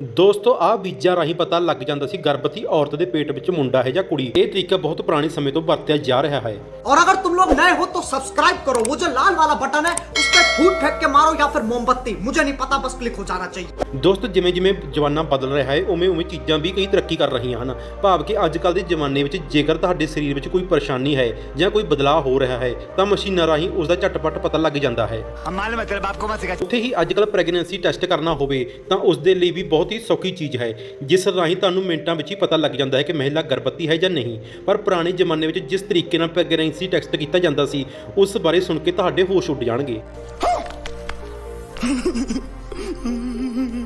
ਦੋਸਤੋ ਆ ਬੀਜਾਂ ਰਾਹੀਂ ਪਤਾ ਲੱਗ ਜਾਂਦਾ ਸੀ ਗਰਭਵਤੀ ਔਰਤ ਦੇ ਪੇਟ ਵਿੱਚ ਮੁੰਡਾ ਹੈ ਜਾਂ ਕੁੜੀ ਇਹ ਤਰੀਕਾ ਬਹੁਤ ਪੁਰਾਣੇ ਸਮੇਂ ਤੋਂ ਵਰਤਿਆ ਜਾ ਰਿਹਾ ਹੈ और अगर तुम लोग नए हो तो सब्सक्राइब करो वो जो लाल वाला बटन है उस पर फूट फेंक के मारो या फिर मोमबत्ती मुझे नहीं पता बस क्लिक हो जाना चाहिए ਦੋਸਤ ਜਿਵੇਂ ਜਿਵੇਂ ਜਵਾਨਾ ਬਦਲ ਰਿਹਾ ਹੈ ਉਵੇਂ ਉਵੇਂ ਚੀਜ਼ਾਂ ਵੀ ਕਈ ਤਰੱਕੀ ਕਰ ਰਹੀਆਂ ਹਨ ਭਾਵ ਕਿ ਅੱਜ ਕੱਲ ਦੇ ਜ਼ਮਾਨੇ ਵਿੱਚ ਜੇਕਰ ਤੁਹਾਡੇ ਸਰੀਰ ਵਿੱਚ ਕੋਈ ਪਰੇਸ਼ਾਨੀ ਹੈ ਜਾਂ ਕੋਈ ਬਦਲਾਅ ਹੋ ਰਿਹਾ ਹੈ ਤਾਂ ਮਸ਼ੀਨਾਂ ਰਾਹੀਂ ਉਸ ਦਾ ਝਟਪਟ ਪਤਾ ਲੱਗ ਜਾਂਦਾ ਹੈ हम मालूम है तेरे बाप को मत सिखा ਉੱਥੇ ਹੀ ਅੱਜ ਕੱਲ ਪ੍ਰੈਗਨੈਂਸੀ ਟੈਸਟ ਕਰਨਾ ਹੋਵੇ ਤਾਂ ਉਸ ਦੇ ਲਈ ਵੀ ਬਹੁਤ ਬਹੁਤ ਹੀ ਸੌਖੀ ਚੀਜ਼ ਹੈ। ਜਿਸ ਰਾਹੀਂ ਤੁਹਾਨੂੰ ਮਿੰਟਾਂ ਵਿੱਚ ਹੀ ਪਤਾ ਲੱਗ ਜਾਂਦਾ ਹੈ ਕਿ ਮਹਿਲਾ ਗਰਭਵਤੀ ਹੈ ਜਾਂ ਨਹੀਂ। ਪਰ ਪੁਰਾਣੇ ਜ਼ਮਾਨੇ ਵਿੱਚ ਜਿਸ ਤਰੀਕੇ ਨਾਲ ਪ੍ਰੈਗਨੈਂਸੀ ਟੈਸਟ ਕੀਤਾ ਜਾਂਦਾ ਸੀ, ਉਸ ਬਾਰੇ ਸੁਣ ਕੇ ਤੁਹਾਡੇ ਹੋਸ਼ ਉੱਡ ਜਾਣਗੇ।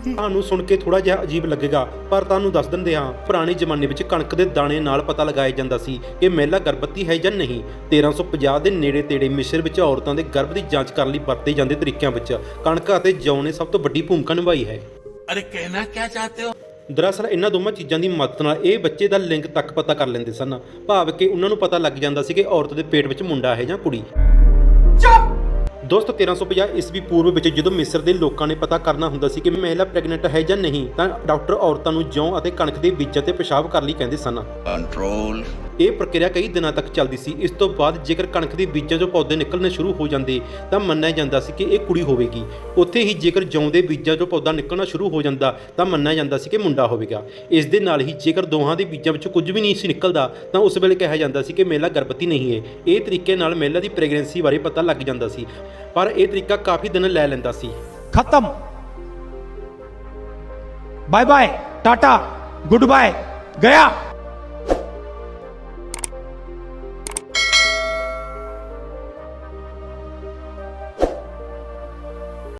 ਤੁਹਾਨੂੰ ਸੁਣ ਕੇ ਥੋੜਾ ਜਿਹਾ ਅਜੀਬ ਲੱਗੇਗਾ, ਪਰ ਤੁਹਾਨੂੰ ਦੱਸ ਦਿੰਦੇ ਹਾਂ, ਪੁਰਾਣੇ ਜ਼ਮਾਨੇ ਵਿੱਚ ਕਣਕ ਦੇ ਦਾਣੇ ਨਾਲ ਪਤਾ ਲਗਾਇਆ ਜਾਂਦਾ ਸੀ ਕਿ ਮਹਿਲਾ ਗਰਭਵਤੀ ਹੈ ਜਾਂ ਨਹੀਂ। 1350 ਦੇ ਨੇੜੇ ਤੇੜੇ ਮਿਸਰ ਵਿੱਚ ਔਰਤਾਂ ਦੇ ਗਰਭ ਦੀ ਜਾਂਚ ਕਰਨ ਲਈ ਵਰਤੇ ਜਾਂਦੇ ਤਰੀਕਿਆਂ ਵਿੱਚ ਕਣਕ ਅਤੇ ਜੌਂ ਨੇ ਸਭ ਤੋਂ ਵੱਡੀ ਭੂਮਿਕਾ ਨਿਭਾਈ ਹੈ। ਅਰੇ ਕਹਿਣਾ ਕੀ ਚਾਹਤੇ ਹੋ ਦਰਅਸਲ ਇਹਨਾਂ ਦੋਵਾਂ ਚੀਜ਼ਾਂ ਦੀ ਮਦਦ ਨਾਲ ਇਹ ਬੱਚੇ ਦਾ ਲਿੰਗ ਤੱਕ ਪਤਾ ਕਰ ਲੈਂਦੇ ਸਨ ਭਾਵ ਕਿ ਉਹਨਾਂ ਨੂੰ ਪਤਾ ਲੱਗ ਜਾਂਦਾ ਸੀ ਕਿ ਔਰਤ ਦੇ ਪੇਟ ਵਿੱਚ ਮੁੰਡਾ ਹੈ ਜਾਂ ਕੁੜੀ ਦੋਸਤੋ 1350 ਈਸਵੀ ਪੂਰਬ ਵਿੱਚ ਜਦੋਂ ਮਿਸਰ ਦੇ ਲੋਕਾਂ ਨੇ ਪਤਾ ਕਰਨਾ ਹੁੰਦਾ ਸੀ ਕਿ ਮਹਿਲਾ ਪ੍ਰੈਗਨੈਂਟ ਹੈ ਜਾਂ ਨਹੀਂ ਤਾਂ ਡਾਕਟਰ ਔਰਤਾਂ ਨੂੰ ਜੌਂ ਅਤੇ ਕਣਕ ਦੇ ਬੀਜਾਂ ਤੇ ਪਿਸ਼ਾਬ ਕਰ ਲਈ ਕਹਿੰਦੇ ਸਨ ਕੰਟਰੋਲ ਇਹ ਪ੍ਰਕਿਰਿਆ ਕਈ ਦਿਨਾਂ ਤੱਕ ਚੱਲਦੀ ਸੀ। ਇਸ ਤੋਂ ਬਾਅਦ ਜੇਕਰ ਕਣਕ ਦੇ ਬੀਜਾਂ 'ਚੋਂ ਪੌਦੇ ਨਿਕਲਣੇ ਸ਼ੁਰੂ ਹੋ ਜਾਂਦੇ, ਤਾਂ ਮੰਨਿਆ ਜਾਂਦਾ ਸੀ ਕਿ ਇਹ ਕੁੜੀ ਹੋਵੇਗੀ। ਉੱਥੇ ਹੀ ਜੇਕਰ ਜੌਂ ਦੇ ਬੀਜਾਂ 'ਚੋਂ ਪੌਦਾ ਨਿਕਲਣਾ ਸ਼ੁਰੂ ਹੋ ਜਾਂਦਾ, ਤਾਂ ਮੰਨਿਆ ਜਾਂਦਾ ਸੀ ਕਿ ਮੁੰਡਾ ਹੋਵੇਗਾ। ਇਸ ਦੇ ਨਾਲ ਹੀ ਜੇਕਰ ਦੋਹਾਂ ਦੇ ਬੀਜਾਂ ਵਿੱਚੋਂ ਕੁਝ ਵੀ ਨਹੀਂ ਸੀ ਨਿਕਲਦਾ, ਤਾਂ ਉਸ ਵੇਲੇ ਕਿਹਾ ਜਾਂਦਾ ਸੀ ਕਿ ਮਹਿਲਾ ਗਰਭਵਤੀ ਨਹੀਂ ਹੈ ਇਹ ਤਰੀਕੇ ਨਾਲ ਮਹਿਲਾ ਦੀ ਪ੍ਰੈਗਨੈਂਸੀ ਬਾਰੇ ਪਤਾ ਲੱਗ ਜਾਂਦਾ ਸੀ, ਪਰ ਇਹ ਤਰੀਕਾ ਕਾਫੀ ਦਿਨ ਲੈ ਲੈਂਦਾ ਸੀ। ਖਤਮ। Bye bye Tata, good bye, ਗਿਆ।